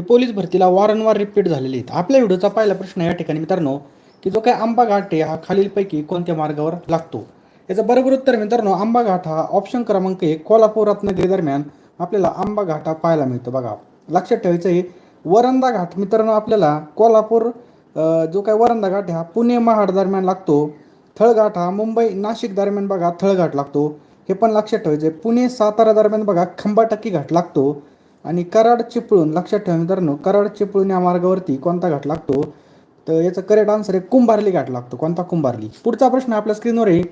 हे पोलीस भरतीला वारंवार रिपीट झालेले आहेत. आपल्या व्हिडिओचा पहिला प्रश्न या ठिकाणी मित्रांनो की जो काय आंबा घाट आहे हा खालीलपैकी कोणत्या मार्गावर लागतो? याचं बरोबर उत्तर मित्रांनो आंबा घाट हा ऑप्शन क्रमांक एक कोल्हापूर रत्नागिरी दरम्यान आपल्याला आंबा घाट हा पाहायला मिळतो बघा. लक्षात ठेवायचं आहे वरंदा घाट मित्रांनो आपल्याला कोल्हापूर जो काय वरंदा घाट आहे हा पुणे महाड दरम्यान लागतो. थळघाट हा मुंबई नाशिक दरम्यान बघा थळघाट लागतो. हे पण लक्षात ठेवायचं आहे पुणे सातारा दरम्यान बघा खंबाटक्की घाट लागतो. आणि कराड चिपळूण लक्षात ठेवा मित्रांनो कराड चिपळूण या मार्गावरती कोणता घाट लागतो? तर याचं करेक्ट आन्सर आहे कुंभारली घाट लागतो. कोणता? कुंभारली. पुढचा प्रश्न आपल्या स्क्रीनवर आहे.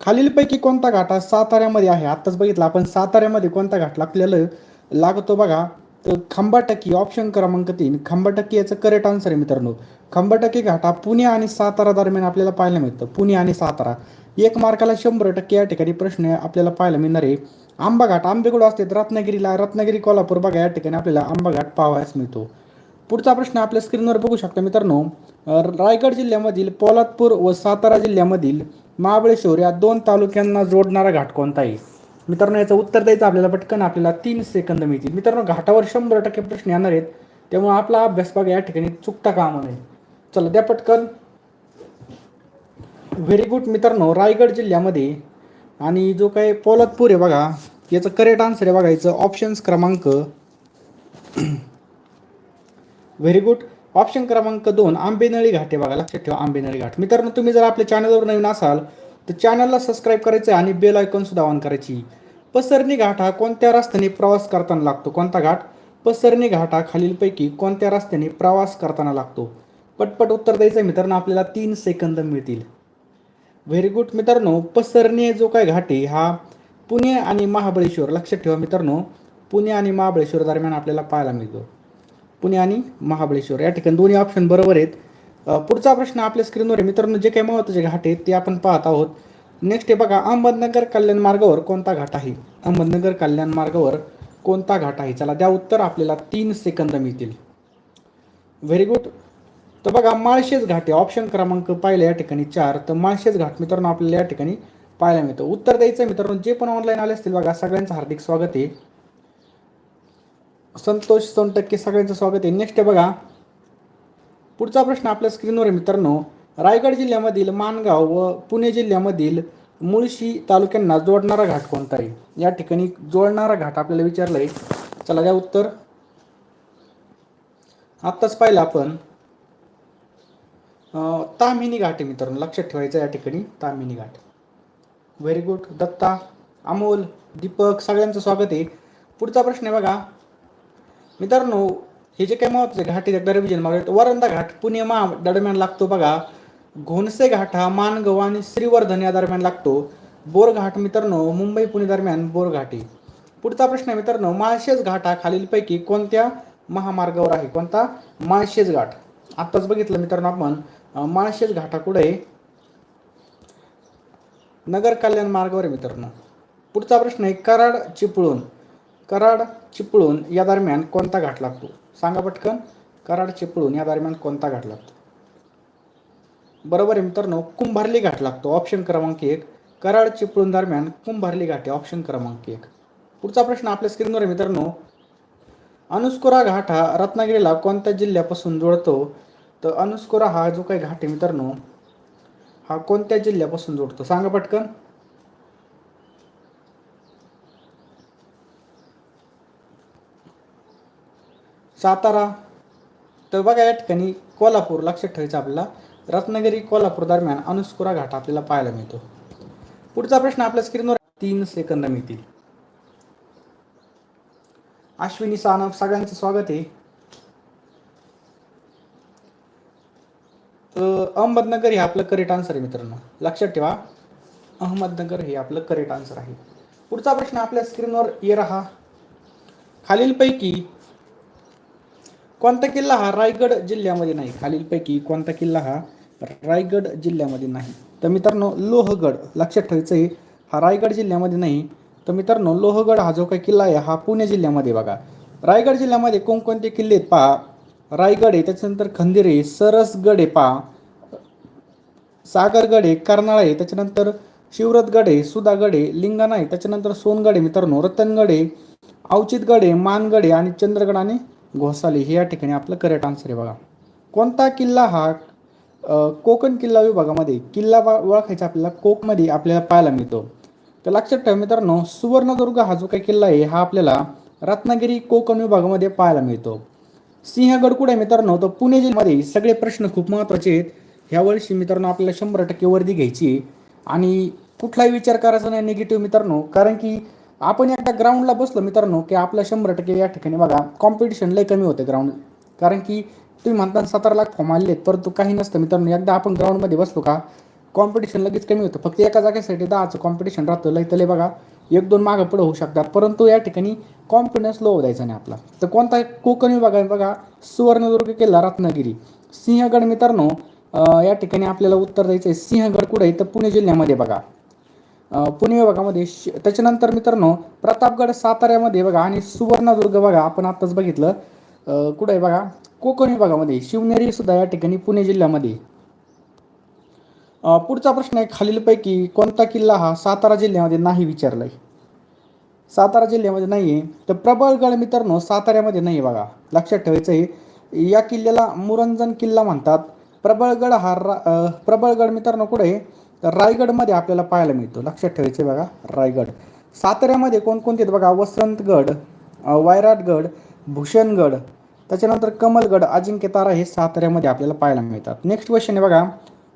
खालीलपैकी कोणता घाट हा साताऱ्यामध्ये आहे? आत्ताच बघितला आपण साताऱ्यामध्ये कोणता घाट लागलेलं लागतो बघा. तर खंबाटकी ऑप्शन क्रमांक तीन. खंबाटकी याचं करेक्ट आन्सर आहे मित्रांनो. खंबाटकी घाट हा पुणे आणि सातारा दरम्यान आपल्याला पाहायला मिळतं. पुणे आणि सातारा. एक मार्काला शंभर टक्के या ठिकाणी प्रश्न आपल्याला पाहायला मिळणार आहे. आंबाघाट आंबेगुड असते रत्नागिरीला रत्नागिरी कोल्हापूर बघा या ठिकाणी आपल्याला आंबाघाट पाहावयास मिळतो. पुढचा प्रश्न आपल्या स्क्रीनवर बघू शकता मित्रांनो. रायगड जिल्ह्यामधील पोलादपूर व सातारा जिल्ह्यामधील महाबळेश्वर या दोन तालुक्यांना जोडणारा घाट कोणता आहे? मित्रांनो याचं उत्तर द्यायचं आपल्याला पटकन आपल्याला तीन सेकंद मिळतील. मित्रांनो घाटावर शंभर टक्के प्रश्न येणार आहेत. त्यामुळे आपला अभ्यास बघा या ठिकाणी चुकता कामा नये. चला द्या पटकन. व्हेरी गुड मित्रांनो रायगड जिल्ह्यामध्ये आणि जो काही पोलादपूर आहे बघा याचं करेक्ट आन्सर आहे बघा याचं ऑप्शन्स क्रमांक. व्हेरी गुड ऑप्शन क्रमांक दोन आंबेनळी घाट आहे बघा लक्षात ठेवा आंबेनळी घाट. मित्रांनो तुम्ही जर आपल्या चॅनलवर नवीन असाल तर चॅनलला सबस्क्राईब करायचं आहे आणि बेल आयकॉन सुद्धा ऑन करायची. पसरणी घाट हा कोणत्या रस्त्याने प्रवास करताना लागतो? कोणता घाट? पसरणी घाट हा खालीलपैकी कोणत्या रस्त्याने प्रवास करताना लागतो? पटपट उत्तर द्यायचं आहे मित्रांनो आपल्याला तीन सेकंद मिळतील. व्हेरी गुड मित्रांनो पसरणे जो काय घाटी हा पुणे आणि महाबळेश्वर. लक्षात ठेवा मित्रांनो पुणे आणि महाबळेश्वर दरम्यान आपल्याला पाहायला मिळतो. पुणे आणि महाबळेश्वर. या ठिकाणी दोन्ही ऑप्शन बरोबर आहेत. पुढचा प्रश्न आपल्या स्क्रीनवर आहे. मित्रांनो जे काही महत्त्वाचे घाट आहेत ते आपण पाहत आहोत. नेक्स्ट आहे बघा अहमदनगर कल्याण मार्गावर कोणता घाट आहे? अहमदनगर कल्याण मार्गावर कोणता घाट आहे? चला द्या उत्तर आपल्याला तीन सेकंद मिळतील. व्हेरी गुड तर बघा माळशेज घाट आहे. ऑप्शन क्रमांक पाहिलं या ठिकाणी चार. तर माळशेज घाट मित्रांनो आपल्याला या ठिकाणी पाहायला मिळतं. उत्तर द्यायचं मित्रांनो जे पण ऑनलाईन आले असतील बघा सगळ्यांचं हार्दिक स्वागत आहे. संतोष सोनटक्के सगळ्यांचं स्वागत आहे. नेक्स्ट आहे बघा पुढचा प्रश्न आपल्या स्क्रीनवर आहे मित्रांनो. रायगड जिल्ह्यामधील माणगाव व पुणे जिल्ह्यामधील मुळशी तालुक्यांना जोडणारा घाट कोणता आहे? या ठिकाणी जोडणारा घाट आपल्याला विचारलं आहे चला द्या उत्तर. आत्ताच पाहिलं आपण. तामिनी घाट आहे मित्रांनो. लक्षात ठेवायचं या ठिकाणी तामिनी घाट. व्हेरी गुड दत्ता अमोल दीपक सगळ्यांचं स्वागत आहे. पुढचा प्रश्न आहे बघा. मित्रांनो हे जे काही महत्त्वाचे घाट आहे एकदा रिव्हिजन मागत वरंदा घाट पुणे मा दरम्यान लागतो बघा. घोणसे घाट हा मानगाव आणि श्रीवर्धन या दरम्यान लागतो. बोरघाट मित्रांनो मुंबई पुणे दरम्यान बोरघाट आहे. पुढचा प्रश्न आहे मित्रांनो माळशेज घाट हा खालीलपैकी कोणत्या महामार्गावर आहे? कोणता? माळशेज घाट. आत्ताच बघितलं मित्रांनो आपण. माळशेज घाटा कुठे नगर कल्याण मार्गावर मित्रांनो. पुढचा प्रश्न आहे कराड चिपळूण. कराड चिपळूण या दरम्यान कोणता घाट लागतो? सांगा पटकन कराड चिपळूण या दरम्यान कोणता घाट लागतो? बरोबर आहे मित्रांनो कुंभारली घाट लागतो ऑप्शन क्रमांक एक. कराड चिपळूण दरम्यान कुंभारली घाट आहे ऑप्शन क्रमांक एक. पुढचा प्रश्न आपल्या स्क्रीनवर मित्रांनो. अनुस्कुरा घाट हा रत्नागिरीला कोणत्या जिल्ह्यापासून जोडतो तर अनुस्कुरा हा जो काही घाट आहे मित्रांनो हा कोणत्या जिल्ह्यापासून जोडतो? सांगा पटकन. सातारा. तर बघा या ठिकाणी कोल्हापूर लक्षात ठेवायचं आपल्याला. रत्नागिरी कोल्हापूर दरम्यान अनुस्कुरा घाट आपल्याला पाहायला मिळतो. पुढचा प्रश्न आपल्या स्क्रीनवर तीन सेकंद मिळतील. अश्विनी सानप सगळ्यांचं स्वागत आहे. तर अहमदनगर हे आपलं करेक्ट आन्सर आहे मित्रांनो. लक्षात ठेवा अहमदनगर हे आपलं करेक्ट आन्सर आहे. पुढचा प्रश्न आपल्या स्क्रीनवर ये रहा. खालीलपैकी कोणता किल्ला हा रायगड जिल्ह्यामध्ये नाही? खालीलपैकी कोणता किल्ला हा रायगड जिल्ह्यामध्ये नाही? तर मित्रांनो लोहगड लक्षात ठेवायचं आहे हा रायगड जिल्ह्यामध्ये नाही. तर मित्रांनो लोहगड हा जो काही किल्ला आहे हा पुणे जिल्ह्यामध्ये बघा. रायगड जिल्ह्यामध्ये कोणकोणते किल्ले आहेत पहा. रायगडे त्याच्यानंतर खंदिरे सरसगडे पा सागरगडे कर्नाळे कर्नाळ आहे त्याच्यानंतर शिवरतगड सुधागडे सुधागड आहे लिंगाणा आहे त्याच्यानंतर सोनगडे मित्रांनो रतनगडे आहे मानगडे आणि चंद्रगड आणि घोसाली हे या ठिकाणी आपलं करेक्ट आन्सर आहे बघा. कोणता किल्ला हा कोकण किल्ला विभागामध्ये किल्ला ओळखायचा आपल्याला कोकमध्ये आपल्याला पाहायला मिळतो. तर लक्षात ठेवा मित्रांनो सुवर्णदुर्ग हा जो काही किल्ला आहे हा आपल्याला रत्नागिरी कोकण विभागामध्ये पाहायला मिळतो. सिंहगड कुठे आहे मित्रांनो? तर पुणे जिल्ह्यामध्ये सगळे प्रश्न खूप महत्त्वाचे आहेत. ह्या वर्षी मित्रांनो आपल्याला शंभर टक्के वर्दी घ्यायची आणि कुठलाही विचार करायचा नाही निगेटिव्ह मित्रांनो. कारण की आपण एकदा ग्राउंडला बसलो मित्रांनो की आपला शंभर टक्के या ठिकाणी बघा कॉम्पिटिशन लय कमी होते ग्राउंड कारण की तुम्ही म्हणता सतरा लाख फॉर्म आले आहेत परंतु काही नसतं मित्रांनो. एकदा आपण ग्राउंडमध्ये बसलो का कॉम्पिटिशन लगेच कमी होतं. फक्त एका जागेसाठी दहाचं कॉम्पिटिशन राहतं लय तले बघा. एक दोन मागं पुढं होऊ शकतात. परंतु या ठिकाणी कॉन्फिडन्स लो द्यायचा नाही आपला. तर कोणता कोकण विभाग आहे बघा सुवर्णदुर्ग किल्ला रत्नागिरी सिंहगड मित्रांनो या ठिकाणी आपल्याला उत्तर द्यायचं आहे सिंहगड कुठे आहे? तर पुणे जिल्ह्यामध्ये बघा. पुणे विभागामध्ये श- त्याच्यानंतर मित्रांनो प्रतापगड साताऱ्यामध्ये बघा आणि सुवर्णदुर्ग बघा आपण आत्ताच बघितलं. कुठं आहे बघा? कोकण विभागामध्ये शिवनेरी सुद्धा या ठिकाणी पुणे जिल्ह्यामध्ये. पुढचा प्रश्न आहे खालीलपैकी कोणता किल्ला हा सातारा जिल्ह्यामध्ये नाही विचारलाय? सातारा जिल्ह्यामध्ये नाही आहे तर प्रबळगड मित्रांनो साताऱ्यामध्ये नाही आहे बघा. लक्षात ठेवायचं आहे या किल्ल्याला मुरंजन किल्ला म्हणतात. प्रबळगड हा रा प्रबळगड मित्रांनो कुठे रायगडमध्ये आपल्याला पाहायला मिळतो. लक्षात ठेवायचं आहे बघा रायगड. साताऱ्यामध्ये कोणकोणते आहेत बघा? वसंतगड वायराटगड भूषणगड त्याच्यानंतर कमलगड अजिंक्यतारा हे साताऱ्यामध्ये आपल्याला पाहायला मिळतात. नेक्स्ट क्वेश्चन आहे बघा.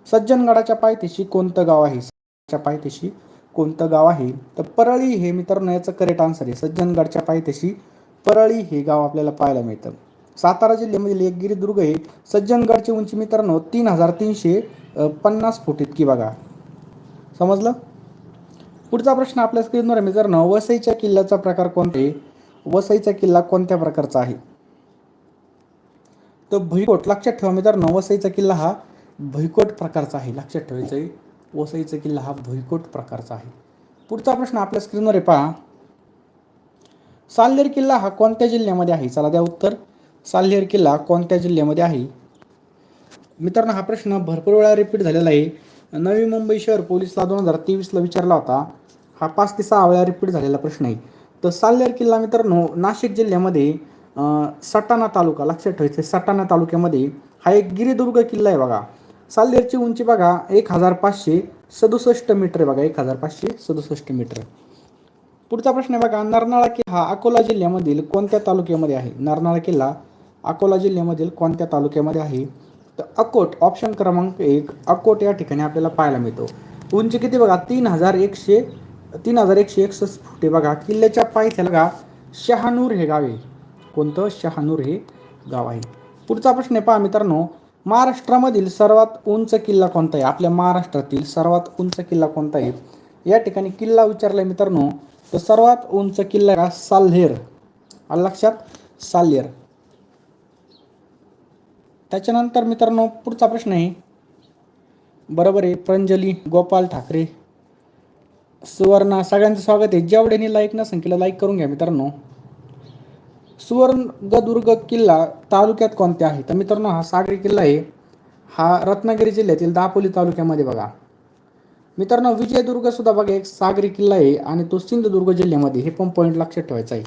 सज्जनगडाच्या पायथ्याशी कोणतं गाव आहे? च्या पायथ्याशी कोणतं गाव आहे? तर परळी हे मित्रांनो याचं करेक्ट आन्सर आहे. सज्जनगडच्या पायथ्याशी परळी हे गाव आपल्याला पाहायला मिळतं. सातारा जिल्ह्यामधील एक गिरिदुर्ग आहे. सज्जनगडची उंची मित्रांनो तीन हजार तीनशे पन्नास फूट इतकी बघा. समजलं? पुढचा प्रश्न आपल्या स्क्रीनवर आहे मित्रांनो. वसईच्या किल्ल्याचा प्रकार कोणते वसईचा किल्ला कोणत्या प्रकारचा आहे? तर भुईकोट लक्षात ठेवा मित्रांनो. वसईचा किल्ला हा भुईकोट प्रकारचा आहे. लक्षात ठेवायचं आहे. वसईचा किल्ला हा भुईकोट प्रकारचा आहे. पुढचा प्रश्न आपल्या स्क्रीनवर आहे पहा. साल्हेर किल्ला हा कोणत्या जिल्ह्यामध्ये आहे? चला द्या उत्तर. साल्हेर किल्ला कोणत्या जिल्ह्यामध्ये आहे? मित्रांनो हा प्रश्न भरपूर वेळा रिपीट झालेला आहे. नवी मुंबई शहर पोलिसला दोन हजार तेवीसला विचारला होता. हा पाच ते सहा वेळा रिपीट झालेला प्रश्न आहे. तर साल्हेर किल्ला मित्रांनो नाशिक जिल्ह्यामध्ये सटाणा तालुका लक्षात ठेवायचं सटाणा तालुक्यामध्ये हा एक गिरिदुर्ग किल्ला आहे बघा. सालदेरची उंची बघा एक हजार पाचशे सदुसष्ट मीटर आहे बघा एक हजार पाचशे सदुसष्ट मीटर. पुढचा प्रश्न आहे बघा नरनाळा किल्ला हा अकोला जिल्ह्यामधील कोणत्या तालुक्यामध्ये आहे? नरनाळा किल्ला अकोला जिल्ह्यामधील कोणत्या तालुक्यामध्ये आहे? तर अकोट ऑप्शन क्रमांक एक अकोट या ठिकाणी आपल्याला पाहायला मिळतो. उंची किती बघा तीन हजार एकशे तीन हजार एकशे एकसष्ट फुटे बघा. किल्ल्याच्या पायथ्याला बघा शहानूर हे गाव आहे. कोणतं? शहानूर हे गाव आहे. पुढचा प्रश्न आहे पहा मित्रांनो महाराष्ट्रामधील सर्वात उंच किल्ला कोणता आहे? आपल्या महाराष्ट्रातील सर्वात उंच किल्ला कोणता आहे? या ठिकाणी किल्ला विचारलाय मित्रांनो. तर सर्वात उंच किल्ला का? साल्हेर. आलं लक्षात? साल्हेर. त्याच्यानंतर मित्रांनो पुढचा प्रश्न आहे. बरोबर आहे प्रंजली गोपाल ठाकरे. सुवर्णा सगळ्यांचं स्वागत आहे. जेवढ्यांनी लाईक नसेल केलं लाईक करून घ्या मित्रांनो. सुवर्णदुर्ग किल्ला तालुक्यात कोणते आहे? तर मित्रांनो हा सागरी किल्ला आहे. हा रत्नागिरी जिल्ह्यातील दापोली तालुक्यामध्ये बघा. मित्रांनो विजयदुर्ग सुद्धा बघा एक सागरी किल्ला आहे आणि तो सिंधुदुर्ग जिल्ह्यामध्ये हे पण पॉईंट लक्षात ठेवायचा आहे.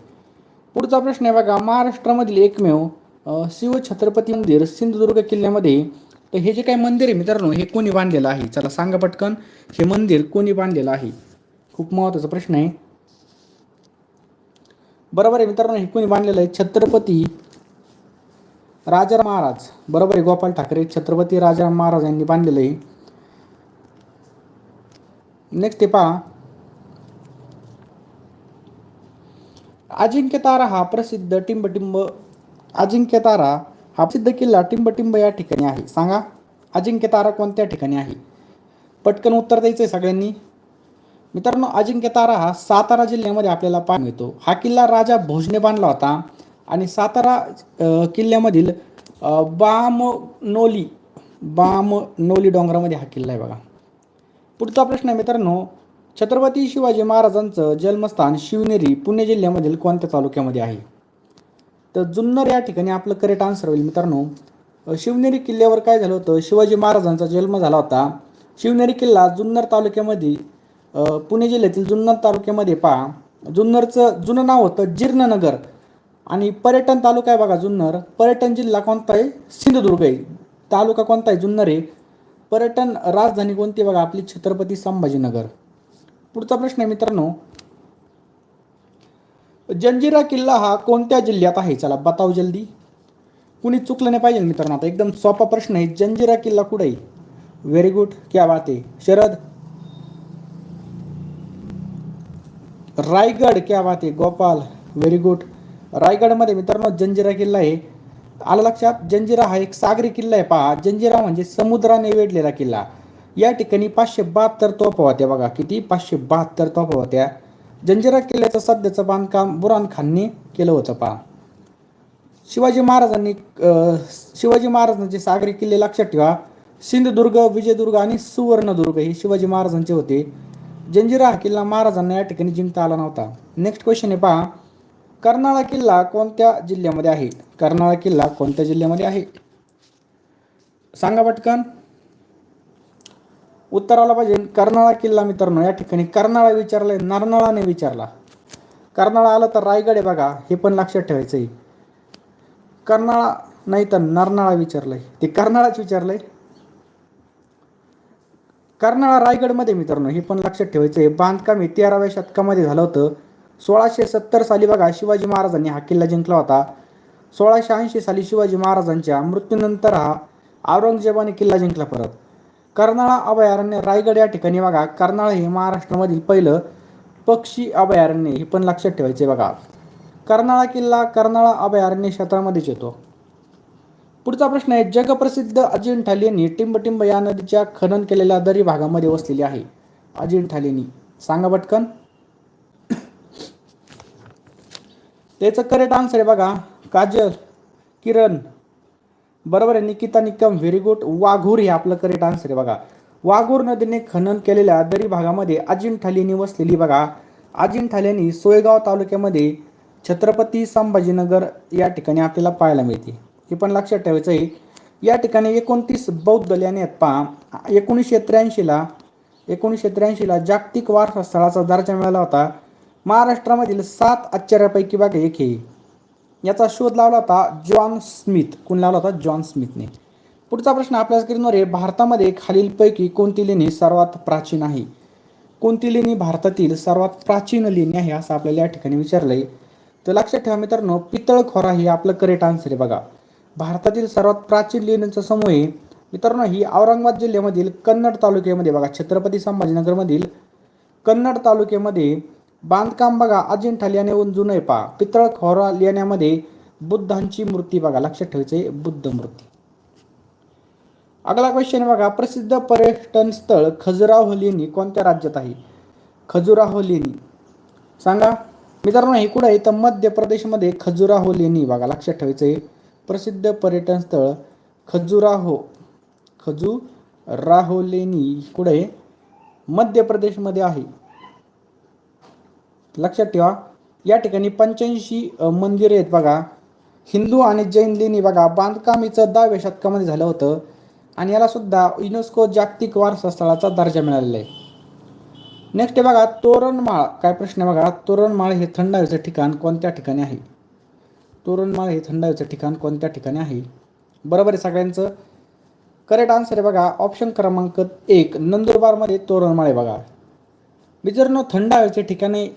पुढचा प्रश्न आहे बघा महाराष्ट्रामधील एकमेव शिवछत्रपती मंदिर सिंधुदुर्ग किल्ल्यामध्ये तर हे जे काही मंदिर आहे मित्रांनो हे कोणी बांधलेलं आहे? चला सांगा पटकन हे मंदिर कोणी बांधलेलं आहे? खूप महत्त्वाचा प्रश्न आहे. बरोबर आहे मित्रांनो हे कोणी बांधलेलं आहे? छत्रपती राजा महाराज बरोबर आहे गोपाल ठाकरे छत्रपती राजा महाराज यांनी बांधलेलं आहे. नेक्स्ट ते पहा. अजिंक्य तारा हा प्रसिद्ध टिंबटिंब अजिंक्य तारा हा प्रसिद्ध किल्ला टिंबटिंब या ठिकाणी आहे. सांगा अजिंक्य तारा कोणत्या ठिकाणी आहे? पटकन उत्तर द्यायचं आहे सगळ्यांनी. मित्रांनो अजिंक्य तारा हा सातारा जिल्ह्यामध्ये आपल्याला पाहायला मिळतो. हा किल्ला राजा भोजने बांधला होता आणि सातारा किल्ल्यामधील बामनोली बामनोली डोंगरामध्ये हा किल्ला आहे बघा. पुढचा प्रश्न आहे मित्रांनो छत्रपती शिवाजी महाराजांचं जन्मस्थान शिवनेरी पुणे जिल्ह्यामधील कोणत्या तालुक्यामध्ये आहे? तर जुन्नर या ठिकाणी आपलं करेक्ट आन्सर होईल मित्रांनो. शिवनेरी किल्ल्यावर काय झालं होतं? शिवाजी महाराजांचा जन्म झाला होता. शिवनेरी किल्ला जुन्नर तालुक्यामध्ये पुणे जिल्ह्यातील जुन्नर तालुक्यामध्ये पहा. जुन्नरचं जुनं नाव होतं जीर्णनगर. आणि पर्यटन तालुका आहे बघा जुन्नर. पर्यटन जिल्हा कोणता आहे? सिंधुदुर्ग आहे. तालुका कोणता आहे? जुन्नर आहे. पर्यटन राजधानी कोणती आहे बघा? आपली छत्रपती संभाजीनगर. पुढचा प्रश्न आहे मित्रांनो. जंजिरा किल्ला हा कोणत्या जिल्ह्यात आहे? चला बताव जल्दी. कुणी चुकलं नाही पाहिजे मित्रांनो. आता एकदम सोपा प्रश्न आहे. जंजिरा किल्ला कुठे आहे? व्हेरी गुड क्या बात आहे. शरद रायगड क्या बात आहे गोपाल व्हेरी गुड रायगडमध्ये मित्रांनो जंजिरा किल्ला आहे. आलं लक्षात? जंजिरा हा एक सागरी किल्ला आहे. पहा जंजिरा म्हणजे समुद्राने वेढलेला किल्ला. या ठिकाणी पाचशे बहात्तर तोफा होत्या बघा किती? पाचशे बहात्तर तोफा होत्या. जंजिरा किल्ल्याचं सध्याचं बांधकाम बुरान खानने केलं होतं पहा. शिवाजी महाराजांनी शिवाजी महाराजांचे सागरी किल्ले लक्षात ठेवा. सिंधुदुर्ग विजयदुर्ग आणि सुवर्णदुर्ग हे शिवाजी महाराजांचे होते. जंजिरा हा किल्ला महाराजांना या ठिकाणी जिंकता आला नव्हता. नेक्स्ट क्वेश्चन आहे पहा. कर्नाळा किल्ला कोणत्या जिल्ह्यामध्ये आहे? कर्नाळा किल्ला कोणत्या जिल्ह्यामध्ये आहे? सांगा पटकन. उत्तर आला पाहिजे. कर्नाळा किल्ला मित्रांनो या ठिकाणी कर्नाळा विचारलाय नरनाळाने विचारला. कर्नाळा आलं तर रायगड आहे बघा हे पण लक्षात ठेवायचं आहे कर्नाळा नाही तर नरनाळा विचारलंय. ते कर्नाळाच विचारलंय. कर्नाळा रायगडमध्ये मित्रांनो हे पण लक्षात ठेवायचं आहे. बांधकाम हे तेराव्या शतकामध्ये झालं होतं. सोळाशे सत्तर साली बघा शिवाजी महाराजांनी हा किल्ला जिंकला होता. सोळाशे ऐंशी साली शिवाजी महाराजांच्या मृत्यूनंतर हा औरंगजेबाने किल्ला जिंकला परत. कर्नाळा अभयारण्य रायगड या ठिकाणी बघा कर्नाळा हे महाराष्ट्रामधील पहिलं पक्षी अभयारण्य हे पण लक्षात ठेवायचे बघा. कर्नाळा किल्ला कर्नाळा अभयारण्य क्षेत्रामध्येच येतो. पुढचा प्रश्न आहे जगप्रसिद्ध अजिंठा लेणी टिंबटिंब या नदीच्या खनन केलेल्या दरी भागामध्ये वसलेली आहे. अजिंठा लेणी सांगा पटकन. त्याचं करेक्ट आन्सर आहे बघा. काजल किरण बरोबर आहे निकिता निकम व्हेरी गुड वाघूर हे आपलं करेक्ट आन्सर आहे बघा. वाघूर नदीने खनन केलेल्या दरी भागामध्ये अजिंठा लेणी वसलेली बघा. अजिंठा लेणी सोयगाव तालुक्यामध्ये छत्रपती संभाजीनगर या ठिकाणी आपल्याला पाहायला मिळते. हे पण लक्षात ठेवायचं आहे या ठिकाणी एकोणतीस बौद्ध लेणी आहेत पहा. एकोणीसशे त्र्याऐंशीला एकोणीसशे त्र्याऐंशीला जागतिक वारसा स्थळाचा दर्जा मिळाला होता. महाराष्ट्रामधील सात आश्चर्यापैकी बघा एक हे. याचा शोध लावला होता जॉन स्मिथ. कोण लावला होता? जॉन स्मिथने. पुढचा प्रश्न आपल्या स्क्रीनवर आहे. भारतामध्ये खालीलपैकी कोणती लेणी सर्वात प्राचीन आहे? कोणती लेणी भारतातील सर्वात प्राचीन लेणी आहे? असं आपल्याला या ठिकाणी विचारलंय. तर लक्षात ठेवा मित्रांनो पितळखोरा हे आपलं करेक्ट आन्सर आहे बघा. भारतातील सर्वात प्राचीन लेण्यांचा समूह आहे. मित्रांनो ही औरंगाबाद जिल्ह्यामधील कन्नड तालुक्यामध्ये बघा छत्रपती संभाजीनगरमधील कन्नड तालुक्यामध्ये बांधकाम बघा अजिंठा लेण्याहून जुनं आहे पहा. पितळ खोरा लेण्यामध्ये बुद्धांची मूर्ती बघा लक्षात ठेवायचे बुद्ध मूर्ती. अगला क्वेश्चन बघा प्रसिद्ध पर्यटन स्थळ खजुराहो लेणी कोणत्या राज्यात आहे? खजुराहो लेणी. सांगा. मित्रांनो हे कुठं आहे? तर मध्य प्रदेशमध्ये खजुराहो लेणी बघा लक्षात ठेवायचं आहे. प्रसिद्ध पर्यटन स्थळ खजुराहो. खजू लेणी कुठे मध्य प्रदेशमध्ये आहे. लक्षात ठेवा या ठिकाणी पंच्याऐंशी मंदिरे आहेत बघा. हिंदू आणि जैन लेणी बघा बांधकाम हिचं दहाव्या शतकामध्ये झालं होतं आणि याला सुद्धा युनेस्को जागतिक वारसा स्थळाचा दर्जा मिळालेला आहे. नेक्स्ट बघा तोरणमाळ. काय प्रश्न आहे बघा तोरणमाळ हे थंड हवेचं ठिकाण कोणत्या ठिकाणी आहे? तोरणमाळ हे थंड हवेचं ठिकाण कोणत्या ठिकाणी आहे? बरोबर आहे सगळ्यांचं? करेक्ट आन्सर आहे बघा ऑप्शन क्रमांक एक नंदुरबारमध्ये तोरणमाळ आहे बघा. मित्रांनो थंड हवेचे ठिकाणे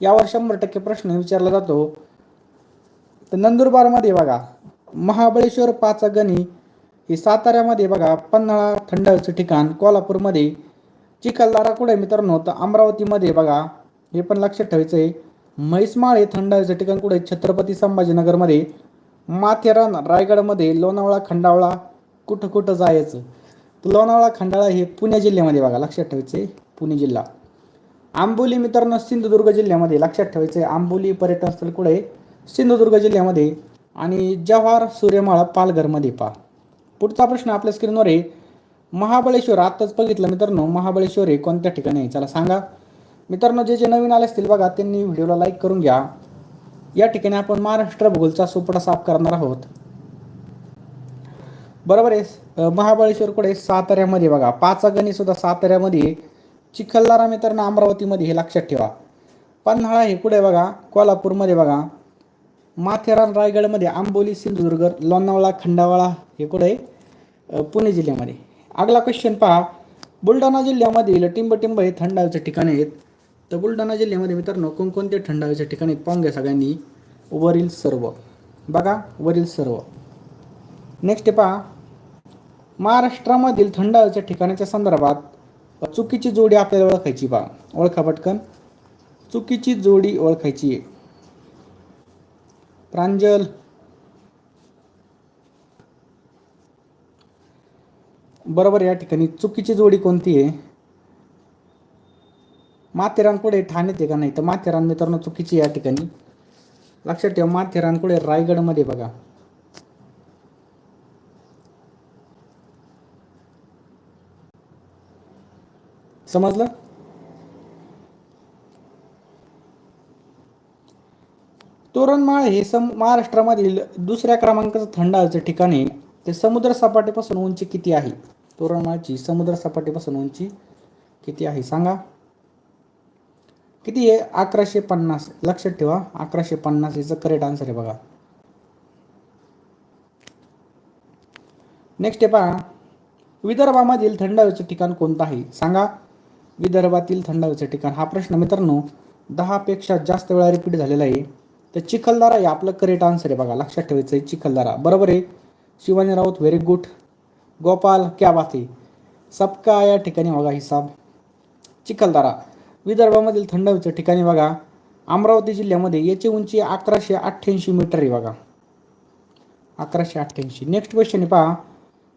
यावर शंभर टक्के प्रश्न विचारला जातो. तर नंदुरबारमध्ये बघा महाबळेश्वर पाचगणी हे साताऱ्यामध्ये बघा पन्हाळा थंड हवेचं ठिकाण कोल्हापूरमध्ये. चिखलदरा कुठे मित्रांनो? तर अमरावतीमध्ये बघा. हे पण लक्षात ठेवायचं आहे. म्हैसमाळ हे थंड हवेचं ठिकाण कुठे? छत्रपती संभाजीनगरमध्ये. माथेरान रायगडमध्ये. लोणावळा खंडावळा कुठं कुठं जायचं? तर लोणावळा खंडाळा हे पुणे जिल्ह्यामध्ये बघा लक्षात ठेवायचे पुणे जिल्हा. आंबोली मित्रांनो सिंधुदुर्ग जिल्ह्यामध्ये लक्षात ठेवायचं आंबोली पर्यटन स्थळ कुठे? सिंधुदुर्ग जिल्ह्यामध्ये. आणि जव्हार सूर्यमाळा पालघरमध्ये पहा. पुढचा प्रश्न आपल्या स्क्रीनवर आहे. महाबळेश्वर आत्ताच बघितलं मित्रांनो महाबळेश्वर हे कोणत्या ठिकाणी आहे? चला सांगा. मित्रांनो जे जे नवीन आले असतील बघा त्यांनी व्हिडिओला लाईक करून घ्या. या ठिकाणी आपण महाराष्ट्र भूगोलचा सोपडा साफ करणार आहोत. बरोबर आहे महाबळेश्वर कुठे? साताऱ्यामध्ये बघा. पाचागणी सुद्धा साताऱ्यामध्ये. चिखलदारा मित्रांनो अमरावतीमध्ये हे लक्षात ठेवा. पन्हाळा हे कुठे बघा? कोल्हापूरमध्ये बघा. माथेरान रायगडमध्ये आंबोली सिंधुदुर्ग लोणावळा खंडावळा हे कुठे? आहे पुणे जिल्ह्यामध्ये. आगला क्वेश्चन पहा. बुलढाणा जिल्ह्यामधील टिंबटिंब हे थंड हवेचे ठिकाणे आहेत. तर बुलढाणा जिल्ह्यामध्ये मित्रांनो कोणकोणते थंड हवेच्या ठिकाणी पाहून घ्या सगळ्यांनी? वरील सर्व. बघा वरील सर्व. नेक्स्ट पहा. महाराष्ट्रामधील थंड हवेच्या ठिकाणाच्या संदर्भात चुकीची जोडी आपल्याला ओळखायची पहा. ओळखा पटकन. चुकीची जोडी ओळखायची आहे. प्रांजल. बरोबर या ठिकाणी चुकीची जोडी कोणती आहे? माथेरान ठाणे ते का नाही? तर माथेरान मित्रांनो चुकीची या ठिकाणी. लक्षात ठेवा माथेरानकुळे रायगडमध्ये बघा. समजलं? तोरणमाळ हे सम महाराष्ट्रामधील दुसऱ्या क्रमांकाचं थंड हवेचं ठिकाण आहे. ते समुद्र सपाटीपासून उंची किती आहे? तोरणमाळची समुद्र सपाटीपासून उंची किती आहे? सांगा. किती आहे? अकराशे पन्नास. लक्षात ठेवा अकराशे पन्नास याचं करेक्ट आन्सर आहे बघा. नेक्स्ट आहे पहा. विदर्भामधील थंड हवेचं ठिकाण कोणतं आहे? सांगा. विदर्भातील थंड हवेचं ठिकाण. हा प्रश्न मित्रांनो दहापेक्षा जास्त वेळा रिपीट झालेला आहे. तर चिखलदरा हे आपलं करेक्ट आन्सर आहे बघा. लक्षात ठेवायचं आहे चिखलदरा. बरोबर आहे? शिवानी राऊत व्हेरी गुड गोपाल क्या बात आहे? सबका या ठिकाणी बघा हिसाब. चिखलदरा. विदर्भामधील थंड हवेचं ठिकाणी बघा. अमरावती जिल्ह्यामध्ये याची उंची अकराशे अठ्ठ्याऐंशी मीटर आहे बघा. अकराशे अठ्ठ्याऐंशी. नेक्स्ट क्वेश्चन आहे पहा.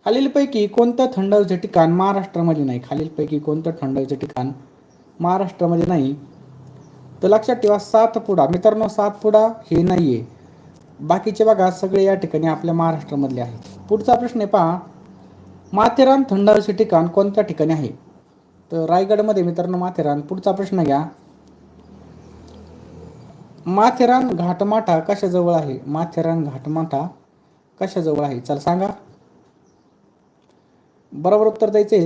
खालीलपैकी कोणतं थंड हवेचं ठिकाण महाराष्ट्रामध्ये नाही? खालीलपैकी कोणतं थंड हवेचं ठिकाण महाराष्ट्रामध्ये नाही? तर लक्षात ठेवा सातपुडा. मित्रांनो सातपुडा हे नाही आहे बाकीचे बघा सगळे या ठिकाणी आपल्या महाराष्ट्रामधले आहेत. पुढचा प्रश्न आहे पहा. माथेरान थंड हवेचे ठिकाण कोणत्या ठिकाणी आहे? तर रायगडमध्ये मित्रांनो माथेरान. पुढचा प्रश्न घ्या. माथेरान घाटमाठा कशाजवळ आहे? माथेरान घाटमाठा कशाजवळ आहे? चला सांगा. बरोबर उत्तर द्यायचे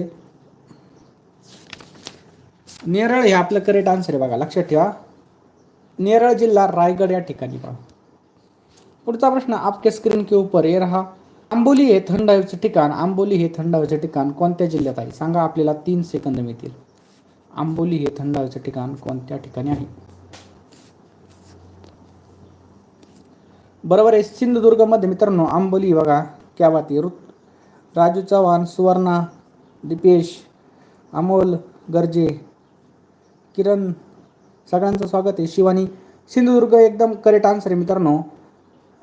नेरळ हे आपलं करेक्ट आन्सर आहे बघा. लक्षात ठेवा. नेरळ जिल्हा रायगड या ठिकाणी पहा. पुढचा प्रश्न आपके स्क्रीन के ऊपर ये रहा. आंबोली हे थंड हवेचे ठिकाण आंबोली हे थंड हवेचे ठिकाण कोणत्या जिल्ह्यात आहे? सांगा आपल्याला तीन सेकंद मिळतील. आंबोली हे थंड हवेचे ठिकाण कोणत्या ठिकाणी आहे? बरोबर आहे सिंधुदुर्गमध्ये मित्रांनो आंबोली बघा क्या बात आहे. ऋत राजू चव्हाण सुवर्णा दीपेश अमोल गर्जे किरण सगळ्यांचं स्वागत आहे. शिवानी सिंधुदुर्ग एकदम करेक्ट आन्सर आहे मित्रांनो.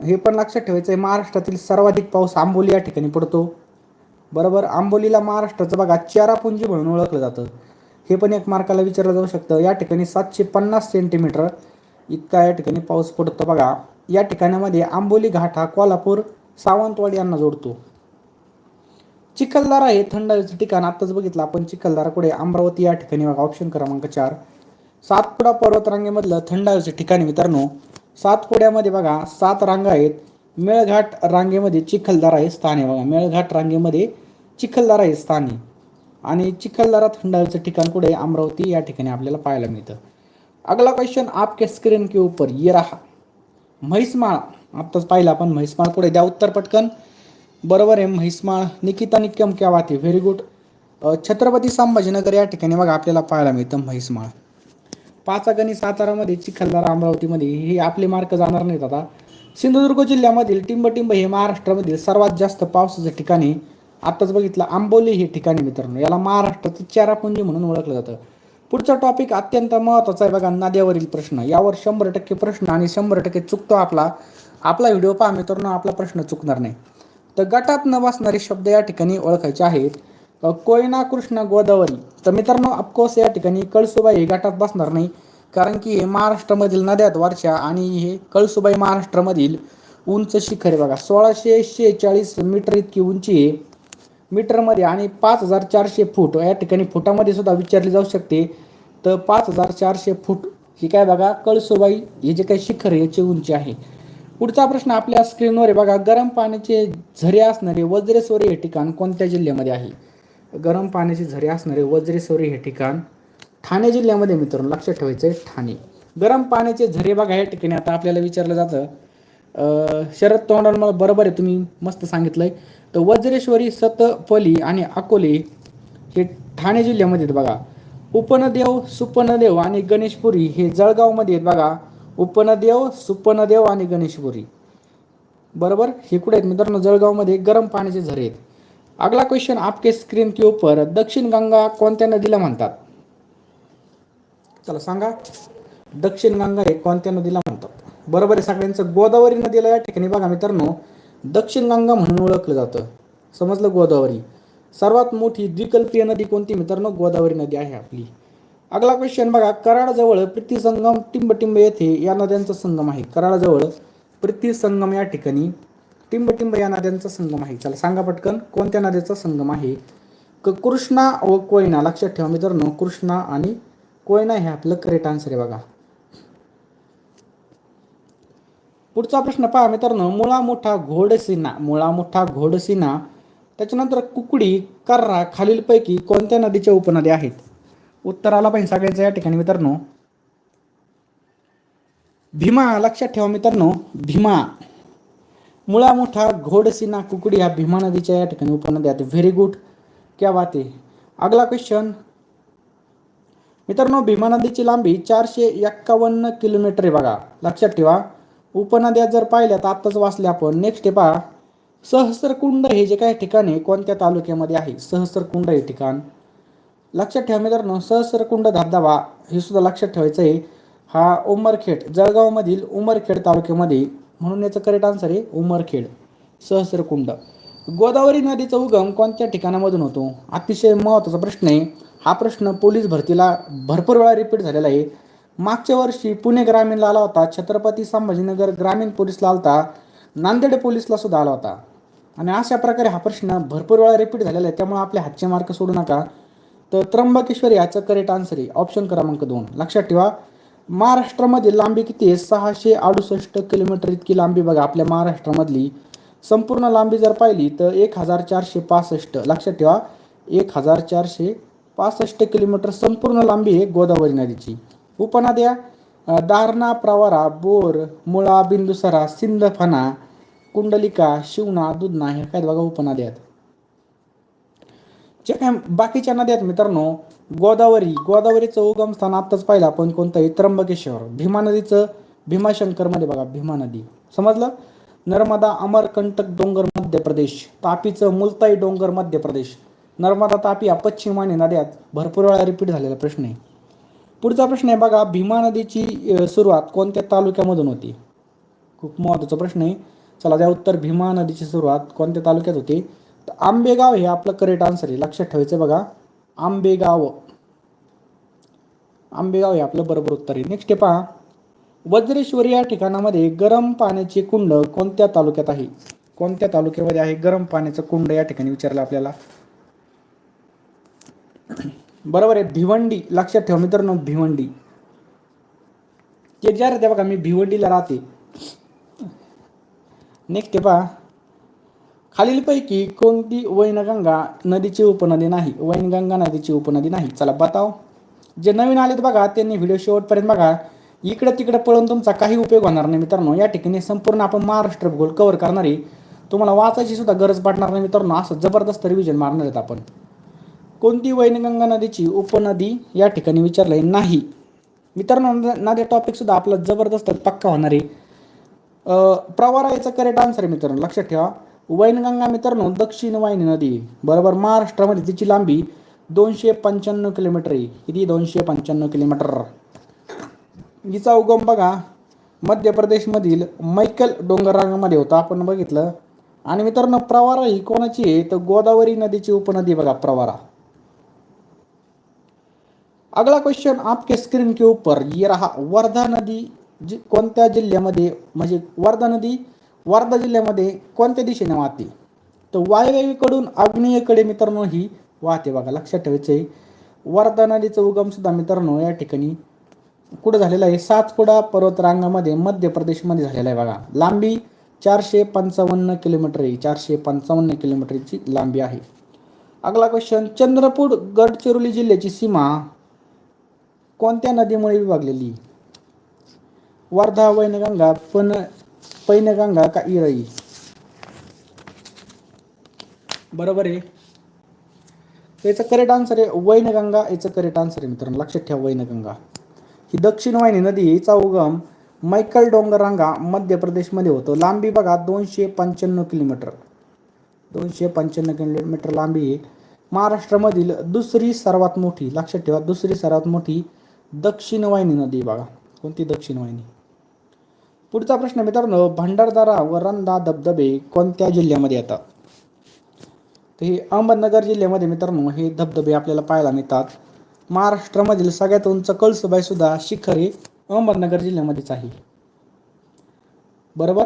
हे पण लक्षात ठेवायचं आहे महाराष्ट्रातील सर्वाधिक पाऊस आंबोली या ठिकाणी पडतो. बरोबर आंबोलीला महाराष्ट्राचं बघा चेरापुंजी म्हणून ओळखलं जातं. हे पण एक मार्काला विचारलं जाऊ शकतं. या ठिकाणी सातशे पन्नास सेंटीमीटर इतका या ठिकाणी पाऊस पडतो बघा. या ठिकाणामध्ये आंबोली घाट हा कोल्हापूर सावंतवाडी यांना जोडतो. चिखलदरा हे थंड हवेचं ठिकाण. आत्ताच बघितलं आपण चिखलदरा कुठे? अमरावती या ठिकाणी बघा ऑप्शन क्रमांक चार. सातपुडा पर्वतरांगेमधलं थंड हवेचं ठिकाण मित्रांनो. सातपुड्यामध्ये बघा सात रांगा आहेत. मेळघाट रांगेमध्ये चिखलदरा हे स्थान आहे बघा. मेळघाट रांगेमध्ये चिखलदरा हे स्थान आहे. आणि चिखलदरा थंड ठिकाण कुठे आहे? अमरावती या ठिकाणी आपल्याला पाहायला मिळतं. अगला क्वेश्चन आपके स्क्रीन के ऊपर. ये रहा. म्हैसमाळ. आत्ताच पाहिलं आपण म्हैसमाळ कुठे द्या उत्तर पटकन. बरोबर आहे म्हैसमाळ. निकिता निक्यम क्या वाते व्हेरी गुड छत्रपती संभाजीनगर या ठिकाणी बघा आपल्याला पाहायला मिळतं म्हैसमाळ. पाचागणी सातारामध्ये चिखलदरा अमरावतीमध्ये हे आपले मार्क जाणार नाहीत आता. सिंधुदुर्ग जिल्ह्यामधील टिंबटिंब हे महाराष्ट्रामधील सर्वात जास्त पावसाचं ठिकाणी आत्ताच बघितलं आंबोली हे ठिकाणी मित्रांनो. याला महाराष्ट्राचं चारापुंजी म्हणून ओळखलं जातं. पुढचा टॉपिक अत्यंत महत्त्वाचा आहे बघा नद्यावरील प्रश्न. यावर शंभर टक्के प्रश्न आणि शंभर टक्के चुकतो आपला. आपला व्हिडिओ पहा मित्रांनो आपला प्रश्न चुकणार नाही. तर गटात न बसणारे शब्द या ठिकाणी ओळखायचे आहेत. कोयना कृष्ण गोदावरी. तर मित्रांनो ऑफकोर्स या ठिकाणी कळसुबाई हे घाटात बसणार नाही कारण की हे महाराष्ट्रामधील नद्यात वारशा आणि हे कळसुबाई महाराष्ट्रामधील उंच शिखर आहे बघा. सोळाशे शेहेचाळीस मीटर इतकी उंची आहे. मीटरमध्ये आणि पाच हजार चारशे फूट या ठिकाणी फुटामध्ये सुद्धा विचारली जाऊ शकते. तर पाच हजार चारशे फूट ही काय बघा कळसुबाई हे जे काही शिखर याची उंची आहे. पुढचा प्रश्न आपल्या स्क्रीनवर आहे बघा गरम पाण्याचे झरे असणारे वज्रेश्वरी हे ठिकाण कोणत्या जिल्ह्यामध्ये आहे? गरम पाण्याचे झरे असणारे वज्रेश्वरी हे ठिकाण ठाणे जिल्ह्यामध्ये मित्रांनो लक्षात ठेवायचं आहे ठाणे. गरम पाण्याचे झरे बघा या ठिकाणी. आता आपल्याला विचारलं जातं शरद तोंडाल मला बरोबर आहे तुम्ही मस्त सांगितलं आहे तर वज्रेश्वरी सतपली आणि अकोले हे ठाणे जिल्ह्यामध्ये आहेत बघा. उपनदेव सुपनदेव आणि गणेशपुरी हे जळगावमध्ये आहेत बघा. उपनदेव सुपनदेव आणि गणेशपुरी. बरोबर? हे कुठे आहेत मित्रांनो? जळगावमध्ये गरम पाण्याचे झरे आहेत. अगला क्वेश्चन आपके स्क्रीन के ऊपर दक्षिण गंगा कोणत्या नदीला म्हणतात? चला सांगा. दक्षिण गंगा हे कोणत्या नदीला म्हणतात? बरोबर आहे सगळ्यांचं. गोदावरी नदीला या ठिकाणी बघा मित्रांनो दक्षिण गंगा म्हणून ओळखलं जातं. समजलं गोदावरी? सर्वात मोठी द्विकल्पीय नदी कोणती मित्रांनो? गोदावरी नदी आहे आपली. अगला क्वेश्चन बघा. कराडजवळ प्रीतीसंगम टिंबटिंब येथे या नद्यांचा संगम आहे. कराडजवळ प्रीतीसंगम या ठिकाणी टिंबटिंब या नद्यांचा संगम आहे. चला सांगा पटकन कोणत्या नद्याचा संगम आहे? क कृष्णा व कोयना लक्षात ठेवा मित्रांनो कृष्णा आणि कोयना हे आपलं करेक्ट आन्सर आहे बघा. पुढचा प्रश्न पहा मित्रांनो मुळा मोठा घोडसिना मुळा मोठा घोडसिना त्याच्यानंतर कुकडी कर्रा खालीलपैकी कोणत्या नदीच्या उपनद्या आहेत? उत्तर आला पाहिजे सगळ्यांचं या ठिकाणी मित्रांनो. भीमा लक्षात ठेवा मित्रांनो भीमा. मुळा मोठा घोडसिना कुकडी ह्या भीमा नदीच्या या ठिकाणी उपनद्या आहेत व्हेरी गुड क्या बात आहे. अगला क्वेश्चन मित्रांनो भीमा नदीची लांबी चारशे एक्कावन्न किलोमीटर आहे बघा. लक्षात ठेवा. उपनद्या जर पाहिल्या तर आत्ताच वाचल्या आपण. नेक्स्ट आहे पहा. सहस्रकुंड हे जे काही ठिकाण आहे कोणत्या तालुक्यामध्ये आहे? सहस्रकुंड हे ठिकाण. लक्षात ठेवा मित्रांनो सहस्रकुंड धबधबा हे सुद्धा लक्षात ठेवायचं आहे. हा उमरखेड जळगावमधील उमरखेड तालुक्यामध्ये म्हणून याचं करेक्ट आन्सर आहे उमरखेड सहस्रकुंड. गोदावरी नदीचा उगम कोणत्या ठिकाणामधून होतो? अतिशय महत्त्वाचा प्रश्न आहे. हा प्रश्न पोलीस भरतीला भरपूर वेळा रिपीट झालेला आहे. मागच्या वर्षी पुणे ग्रामीणला आला होता. छत्रपती संभाजीनगर ग्रामीण पोलीसला आला होता नांदेड पोलीसला सुद्धा आला होता. आणि अशा प्रकारे हा प्रश्न भरपूर वेळा रिपीट झालेला आहे. त्यामुळे आपले हातचे मार्क सोडू नका. तर त्र्यंबकेश्वर याचं करेक्ट आन्सर आहे. ऑप्शन क्रमांक दोन. लक्षात ठेवा. महाराष्ट्रामध्ये लांबी किती आहे? सहाशे अडुसष्ट किलोमीटर इतकी लांबी बघा आपल्या महाराष्ट्रामधली. संपूर्ण लांबी जर पाहिली तर एक हजार चारशे पासष्ट. लक्षात ठेवा एक हजार चारशे पासष्ट किलोमीटर संपूर्ण लांबी आहे गोदावरी नदीची. उपनद्या दारणा प्रवारा बोर मुळा बिंदुसरा सिंधफणा कुंडलिका शिवना दुधना हे काय बघा उपनद्या आहेत ज्या काय बाकीच्या नद्या आहेत मित्रांनो गोदावरी गोदावरीचं उगम स्थान आत्ताच पाहिलं आपण कोणतं आहे त्र्यंबकेश्वर भीमा नदीचं भीमाशंकरमध्ये बघा भीमा नदी. समजलं? नर्मदा अमरकंटक डोंगर मध्य प्रदेश. तापीचं मुलताई डोंगर मध्य प्रदेश. नर्मदा तापी या पश्चिम आणि नद्यात भरपूर वेळा रिपीट झालेला प्रश्न आहे. पुढचा प्रश्न आहे बघा भीमा नदीची सुरुवात कोणत्या तालुक्यामधून होती? खूप महत्त्वाचा प्रश्न आहे. चला त्या उत्तर भीमा नदीची सुरुवात कोणत्या तालुक्यात होती? तर आंबेगाव हे आपलं करेक्ट आन्सर आहे. लक्षात ठेवायचं बघा. आंबेगाव. आंबेगाव हे आपलं बरोबर उत्तर आहे. नेक्स्ट पहा. वज्रेश्वर या ठिकाणामध्ये गरम पाण्याचे कुंड कोणत्या तालुक्यात आहे? कोणत्या तालुक्यामध्ये आहे गरम पाण्याचं कुंड? या ठिकाणी विचारलं आपल्याला. बरोबर आहे. भिवंडी लक्षात ठेवा मित्रांनो भिवंडी. ते ज्या राहते बघा मी भिवंडीला राहते. नेक्स्ट पहा. खालीलपैकी कोणती वैनगंगा नदीची उपनदी नाही? वैनगंगा नदीची उपनदी नाही. चला बताव जे नवीन आलेत बघा त्यांनी व्हिडिओ शेवटपर्यंत बघा. इकडे तिकडे पळून तुमचा काही उपयोग होणार नाही मित्रांनो. या ठिकाणी संपूर्ण आपण महाराष्ट्र भूगोल कव्हर करणार आहे. तुम्हाला वाचायची सुद्धा गरज पडणार नाही मित्रांनो. असं जबरदस्त रिव्हिजन मारणार आहेत आपण. कोणती वैनगंगा नदीची उपनदी या ठिकाणी विचारलंय? नाही. मित्रांनो नद्या टॉपिक सुद्धा आपला जबरदस्त पक्का होणार आहे. प्रवारा याचा करेक्ट आन्सर आहे मित्रांनो. लक्षात ठेवा. वैनगंगा मित्रांनो दक्षिण वाहिनी नदी बरोबर महाराष्ट्रामध्ये तिची लांबी दोनशे पंच्याण्णव किलोमीटर आहे. किती? दोनशे पंच्याण्णव किलोमीटर. हिचा उगम बघा मध्य प्रदेशमधील मैकल डोंगररांगामध्ये होता. आपण बघितलं. आणि मित्रांनो प्रवारा ही कोणाची आहे? तर गोदावरी नदीची उपनदी बघा प्रवारा. अगला क्वेश्चन आपके स्क्रीन के ऊपर. ये रहा वर्धा नदी जी कोणत्या जिल्ह्यामध्ये? म्हणजे वर्धा नदी वर्धा जिल्ह्यामध्ये कोणत्या दिशेने वाहते? तर वायव्येकडून आग्नेयेकडे मित्रांनो ही वाहते बघा लक्षात ठेवायचं आहे वर्धा नदीचं उगम सुद्धा मित्रांनो या ठिकाणी कुठं झालेला आहे? सातपुडा पर्वतरांगामध्ये मध्य प्रदेशमध्ये झालेला आहे बघा. लांबी चारशे पंचावन्न किलोमीटर आहे. चारशे पंचावन्न किलोमीटरची लांबी आहे. अगला क्वेश्चन चंद्रपूर गडचिरोली जिल्ह्याची सीमा कोणत्या नदीमुळे विभागलेली? वर्धा वैनगंगा पण पैनगंगा का इरई? बरोबर आहे. याचं करेक्ट आन्सर आहे वैनगंगा याचं करेक्ट आन्सर आहे मित्रांनो. लक्षात ठेवा वैनगंगा. ही दक्षिण वाहिनी नदी हिचा उगम मैकल डोंगररांगा मध्य प्रदेशमध्ये होतो. लांबी बघा दोनशे पंच्याण्णव किलोमीटर. दोनशे पंच्याण्णव किलोमीटर लांबी आहे. महाराष्ट्रामधील दुसरी सर्वात मोठी लक्षात ठेवा दुसरी सर्वात मोठी दक्षिण वाहिनी नदी बघा. कोणती दक्षिण वाहिनी? पुढचा प्रश्न मित्रांनो भंडारदारा व रंधा धबधबे कोणत्या जिल्ह्यामध्ये येतात? तर हे अहमदनगर जिल्ह्यामध्ये मित्रांनो हे धबधबे आपल्याला पाहायला मिळतात. महाराष्ट्रामधील सगळ्यात उंच कळसुबाई सुद्धा शिखर हे अहमदनगर जिल्ह्यामध्येच आहे. बरोबर?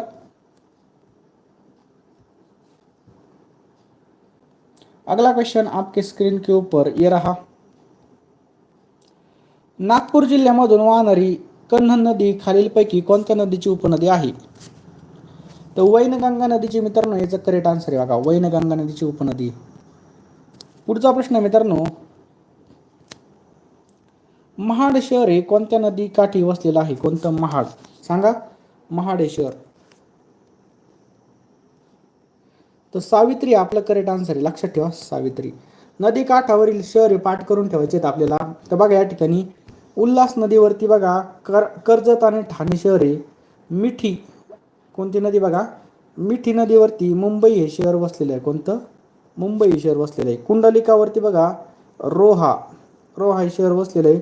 अगला क्वेश्चन आपके स्क्रीन के ऊपर ये रहा. नागपूर जिल्ह्यामधून वाहणारी कन्हन नदी खालीलपैकी कोणत्या नदीची उपनदी आहे? तर वैनगंगा नदीची मित्रांनो याचं करेक्ट आन्सर आहे बघा. वैनगंगा नदीची उपनदी. पुढचा प्रश्न मित्रांनो महाड शहर हे कोणत्या नदी काठी वसलेलं आहे? कोणतं महाड? सांगा. महाड हे शहर. तर सावित्री आपलं करेक्ट आन्सर आहे. लक्षात ठेवा सावित्री. नदी काठावरील शहर पाठ करून ठेवायचे आहेत आपल्याला. तर बघा या ठिकाणी उल्हास नदीवरती बघा कर कर्जत आणि ठाणे शहर आहे मिठी कोणती नदी बघा? मिठी नदीवरती मुंबई हे शहर वसलेलं आहे. कोणतं? मुंबई हे शहर वसलेलं आहे. कुंडलिकावरती बघा रोहा रोहा हे शहर वसलेलं आहे.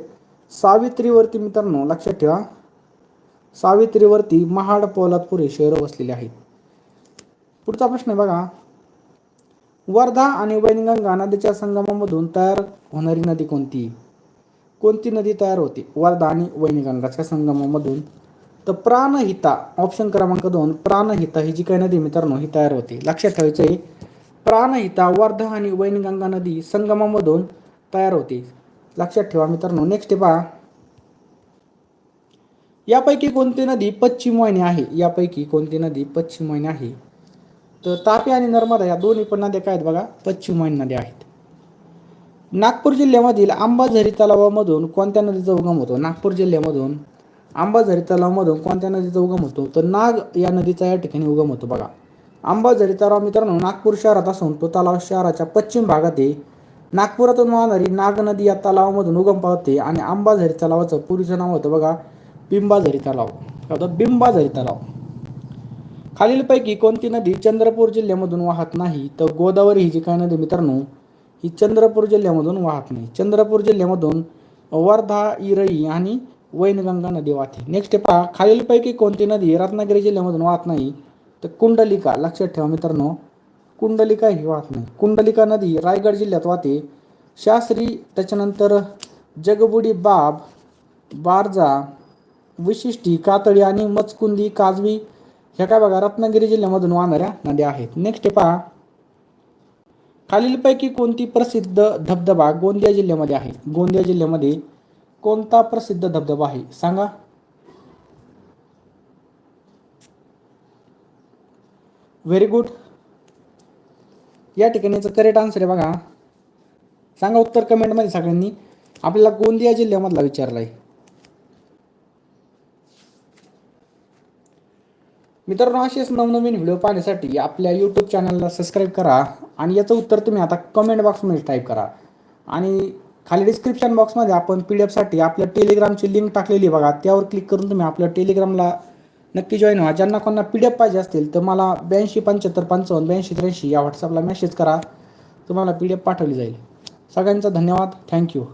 सावित्रीवरती मित्रांनो लक्षात ठेवा. सावित्रीवरती महाड पोलादपूर हे शहर वसलेले आहेत पुढचा प्रश्न आहे बघा. वर्धा आणि वैनगंगा नदीच्या संगमामधून तयार होणारी नदी कोणती? कोणती नदी तयार होते? वर्धा आणि वैनगंगाच्या संगमामधून. तर प्राणहिता ऑप्शन क्रमांक दोन प्राणहिता ही जी काही नदी मित्रांनो ही तयार होते. लक्षात ठेवायचं आहे प्राणहिता वर्धा आणि वैनगंगा नदी संगमामधून तयार होते. लक्षात ठेवा मित्रांनो नेक्स्ट पहा. यापैकी कोणती नदी पश्चिम वाहिनी आहे? यापैकी कोणती नदी पश्चिम वाहिनी आहे? तर तापी आणि नर्मदा या दोन्ही पण नद्या काय आहेत बघा? पश्चिम वाहिनी नद्या आहेत. नागपूर जिल्ह्यामधील आंबाझरी तलावामधून कोणत्या नदीचा उगम होतो? नागपूर जिल्ह्यामधून आंबाझरी तलावामधून कोणत्या नदीचा उगम होतो? तर नाग या नदीचा या ठिकाणी उगम होतो बघा. आंबाझरी तलाव मित्रांनो नागपूर शहरात असून तो तलाव शहराच्या पश्चिम भागात आहे. नागपुरातून वाहणारी नाग नदी या तलावामधून उगम पावते आणि आंबाझरी तलावाचं पूर्वीचं नाव होतं बघा बिंबाझरी तलाव. काय होतं बिंबाझरी तलाव. खालीलपैकी कोणती नदी चंद्रपूर जिल्ह्यामधून वाहत नाही तर गोदावरी ही जी काय नदी मित्रांनो ही चंद्रपूर जिल्ह्यामधून वाहत नाही. चंद्रपूर जिल्ह्यामधून वर्धा इरई आणि वैनगंगा नदी वाहते. नेक्स्ट पहा खालीलपैकी कोणती नदी रत्नागिरी जिल्ह्यामधून वाहत नाही? तर कुंडलिका लक्षात ठेवा मित्रांनो. कुंडलिका ही वाहत नाही. कुंडलिका नदी रायगड जिल्ह्यात वाहते. शास्त्री त्याच्यानंतर जगबुडी बाब बारजा विशिष्टी कातळी आणि मचकुंदी काजवी ह्या काय बघा रत्नागिरी जिल्ह्यामधून वाहणाऱ्या नद्या आहेत. नेक्स्ट पहा खालीलपैकी कोणती प्रसिद्ध धबधबा गोंदिया जिल्ह्यामध्ये आहे? गोंदिया जिल्ह्यामध्ये कोणता प्रसिद्ध धबधबा आहे? सांगा. व्हेरी गुड या ठिकाणी याचं करेक्ट आन्सर आहे बघा. सांगा उत्तर कमेंटमध्ये सगळ्यांनी. आपल्याला गोंदिया जिल्ह्यामधला विचारला आहे मित्रांनो असेच नवनवीन व्हिडिओ पाहण्यासाठी आपल्या यूट्यूब चॅनलला सबस्क्राईब करा आणि याचं उत्तर तुम्ही आता कमेंट बॉक्समध्ये टाईप करा. आणि खाली डिस्क्रिप्शन बॉक्समध्ये आपण पी डी एफसाठी आपल्या टेलिग्रामची लिंक टाकलेली बघा. त्यावर क्लिक करून तुम्ही आपल्या टेलिग्रामला नक्की जॉईन व्हा. ज्यांना कोणा पी डी एफ पाहिजे असतील तर मला ब्याऐंशी पंच्याहत्तर पंचावन्न ब्याऐंशी त्र्याऐंशी या व्हॉट्सअपला मेसेज करा. तुम्हाला पी डी एफ पाठवली जाईल. सगळ्यांचा धन्यवाद. थँक्यू